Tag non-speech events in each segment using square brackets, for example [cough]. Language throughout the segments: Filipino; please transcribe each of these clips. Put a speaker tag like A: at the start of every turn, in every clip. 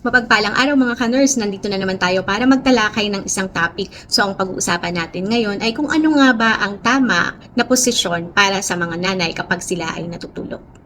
A: Mapagpalang araw mga ka-nurse, nandito na naman tayo para magtalakay ng isang topic. So ang pag-uusapan natin ngayon ay kung ano nga ba ang tama na posisyon para sa mga nanay kapag sila ay natutulog.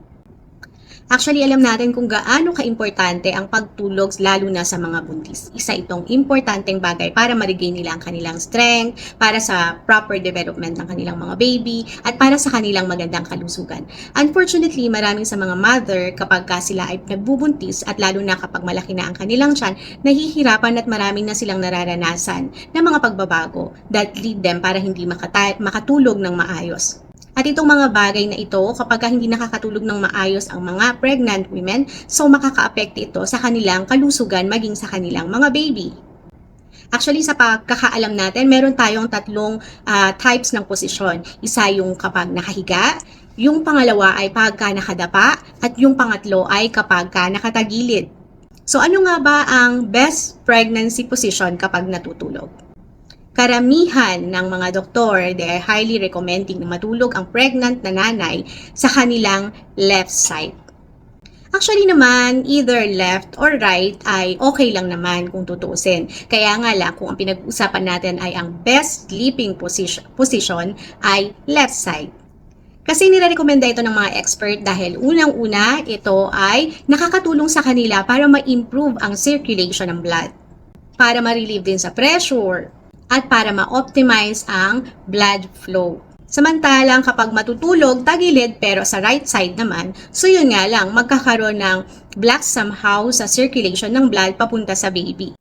A: Actually, alam natin kung gaano kaimportante ang pagtulog lalo na sa mga buntis. Isa itong importanteng bagay para ma-regain nila ang kanilang strength, para sa proper development ng kanilang mga baby, at para sa kanilang magandang kalusugan. Unfortunately, maraming sa mga mother kapag ka sila ay nagbubuntis at lalo na kapag malaki na ang kanilang tiyan, nahihirapan at maraming na silang nararanasan ng mga pagbabago that lead them para hindi makatulog ng maayos. At itong mga bagay na ito, kapag ka hindi nakakatulog ng maayos ang mga pregnant women, so makaka-apekto ito sa kanilang kalusugan maging sa kanilang mga baby. Actually, sa pagkakaalam natin, meron tayong tatlong ah, types ng posisyon. Isa yung kapag nakahiga, yung pangalawa ay pagka nakadapa, at yung pangatlo ay kapag ka nakatagilid. So ano nga ba ang best pregnancy position kapag natutulog? Karamihan ng mga doktor, they are highly recommending na matulog ang pregnant na nanay sa kanilang left side. Actually naman, either left or right ay okay lang naman kung tutuusin. Kaya nga lang, kung ang pinag-usapan natin ay ang best sleeping position, position ay left side. Kasi nire-recommenda ito ng mga expert dahil unang-una, ito ay nakakatulong sa kanila para ma-improve ang circulation ng blood. Para ma-relieve din sa pressure, at para ma-optimize ang blood flow. Samantalang kapag matutulog, tagilid pero sa right side naman, so yun nga lang, magkakaroon ng block somehow sa circulation ng blood papunta sa baby.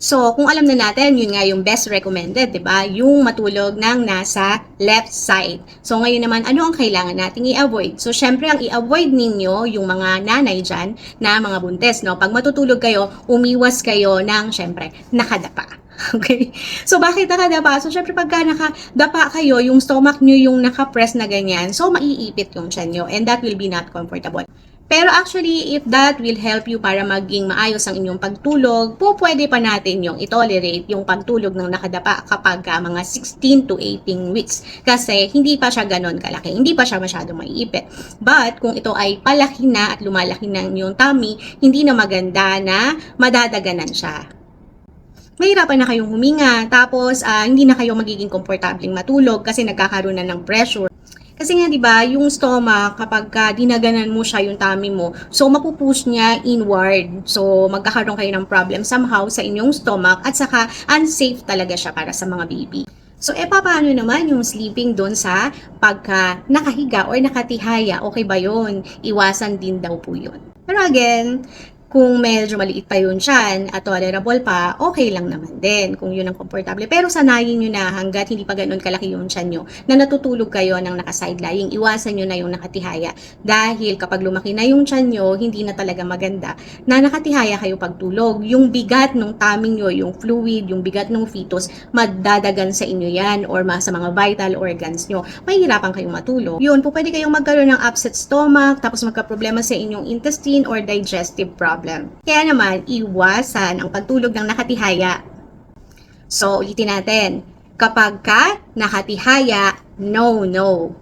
A: So, kung alam na natin, yun nga yung best recommended, di ba? Yung matulog ng nasa left side. So, ngayon naman, ano ang kailangan nating i-avoid? So, syempre, ang i-avoid ninyo, yung mga nanay dyan, na mga buntes, no? Pag matutulog kayo, umiwas kayo ng, syempre, nakadapa. [laughs] Okay? So, bakit nakadapa? So, syempre, pagka nakadapa kayo, yung stomach nyo yung nakapress na ganyan, so, maiipit yung tiyan nyo, and that will be not comfortable. Pero actually, if that will help you para maging maayos ang inyong pagtulog, po pwede pa natin yung itolerate yung pagtulog ng nakadapa kapag ka mga 16 to 18 weeks. Kasi hindi pa siya ganon kalaki, hindi pa siya masyadong maiipit. But kung ito ay palaki na at lumalaki na yung tummy, hindi na maganda na madadaganan siya mahirapan na kayong huminga, tapos ah, hindi na kayo magiging komportabling matulog kasi nagkakaroon na ng pressure. Kasi nga 'di ba, yung stomach kapag ka dinaganan mo siya yung tummy mo, so mapupush niya inward. So magkakaroon kayo ng problem somehow sa inyong stomach at saka unsafe talaga siya para sa mga baby. So, e paano naman yung sleeping doon sa pagka nakahiga or nakatihaya? Okay ba yun? Iwasan din daw po yun. Pero again, kung medyo maliit pa yun siyan at tolerable pa, okay lang naman din kung yun ang komportable. Pero sanayin nyo na hanggat hindi pa ganun kalaki yung tiyan nyo na natutulog kayo ng naka-side lying, iwasan nyo na yung nakatihaya. Dahil kapag lumaki na yung tiyan nyo, hindi na talaga maganda na nakatihaya kayo pagtulog. Yung bigat ng tummy nyo, yung fluid, yung bigat ng fetus, madadagan sa inyo yan or sa mga vital organs nyo. Mahihirapan kayong matulog. Yun, po pwede kayong magkaroon ng upset stomach, tapos magka-problema sa inyong intestine or digestive problem problem. Kaya naman, iwasan ang pagtulog ng nakatihaya. So, ulitin natin. Kapag ka nakatihaya, no, no.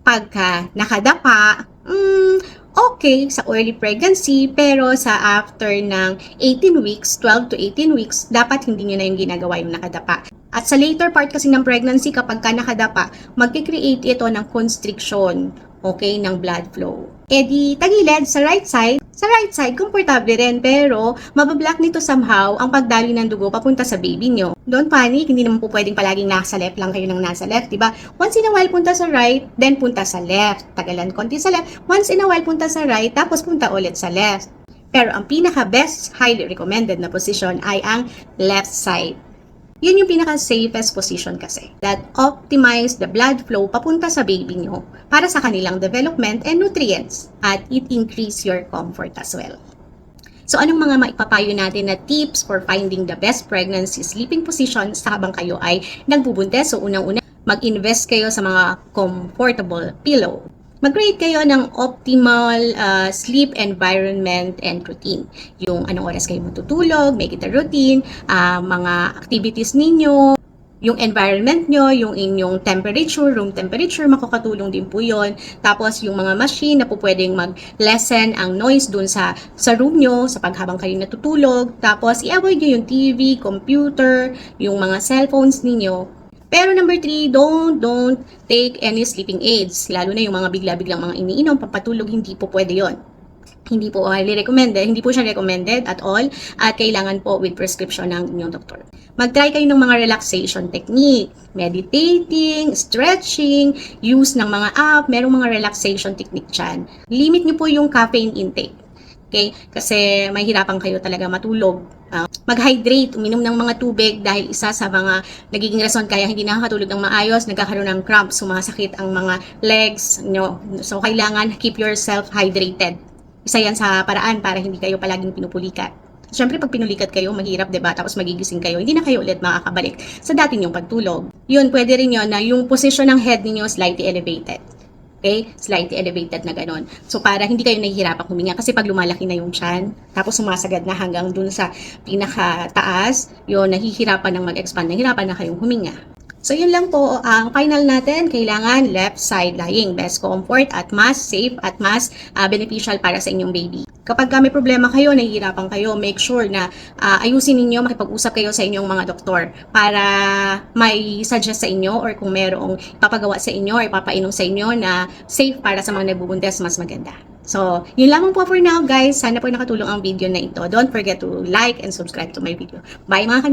A: Pagka nakadapa, mm, okay sa early pregnancy, pero sa after ng 18 weeks, 12 to 18 weeks, dapat hindi nyo na yung ginagawa yung nakadapa. At sa later part kasi ng pregnancy, kapag ka nakadapa, magkikreate ito ng constriction, okay, ng blood flow. E di, tagilid sa right side, sa right side, komportable rin, pero mabablock nito somehow ang pagdali ng dugo papunta sa baby nyo. Don't panic, hindi naman po pwedeng palaging nasa left lang kayo ng nasa left, di ba? Once in a while punta sa right, then punta sa left. Tagalan konti sa left. Once in a while punta sa right, tapos punta ulit sa left. Pero ang pinaka-best, highly recommended na position ay ang left side. Yun yung pinaka-safest position kasi. That optimize the blood flow papunta sa baby nyo para sa kanilang development and nutrients. At it increase your comfort as well. So anong mga maipapayo natin na tips for finding the best pregnancy sleeping position sa habang kayo ay nagbubuntes? So unang-una, mag-invest kayo sa mga comfortable pillow mag-create kayo ng optimal uh, sleep environment and routine. Yung anong oras kayo matutulog, make it a routine, uh, mga activities ninyo, yung environment nyo, yung inyong temperature, room temperature, makakatulong din po yon. Tapos yung mga machine na po pwedeng mag-lessen ang noise dun sa, sa room nyo, sa paghabang kayo natutulog. Tapos i-avoid nyo yung TV, computer, yung mga cellphones ninyo. Pero number three, don't, don't take any sleeping aids. Lalo na yung mga bigla-biglang mga iniinom, papatulog, hindi po pwede yon hindi po highly recommended, hindi po siya recommended at all at kailangan po with prescription ng inyong doktor. Mag-try kayo ng mga relaxation technique, meditating, stretching, use ng mga app, merong mga relaxation technique dyan. Limit nyo po yung caffeine intake. Okay? Kasi mahirapan kayo talaga matulog. Ah, mag-hydrate, uminom ng mga tubig dahil isa sa mga nagiging rason kaya hindi nakakatulog ng maayos, nagkakaroon ng cramps, sumasakit ang mga legs nyo. So, kailangan keep yourself hydrated. Isa yan sa paraan para hindi kayo palaging pinupulikat. Siyempre, pag pinulikat kayo, mahirap, ba? Tapos magigising kayo, hindi na kayo ulit makakabalik sa dati niyong pagtulog. Yun, pwede rin yun na yung position ng head ninyo slightly elevated. Okay? Slightly elevated na ganon. So, para hindi kayo nahihirapan huminga. Kasi pag lumalaki na yung chan, tapos sumasagad na hanggang dun sa pinakataas, yun, nahihirapan ng mag-expand, nahihirapan na kayong huminga. So, yun lang po ang final natin. Kailangan left side lying. Best comfort at mas safe at mas ah, beneficial para sa inyong baby. Kapag ka may problema kayo, nahihirapan kayo, make sure na ah, ayusin ninyo, makipag-usap kayo sa inyong mga doktor para may suggest sa inyo or kung merong papagawa sa inyo or papainom sa inyo na safe para sa mga nagbubuntes, mas maganda. So, yun lamang po for now, guys. Sana po nakatulong ang video na ito. Don't forget to like and subscribe to my video. Bye mga ka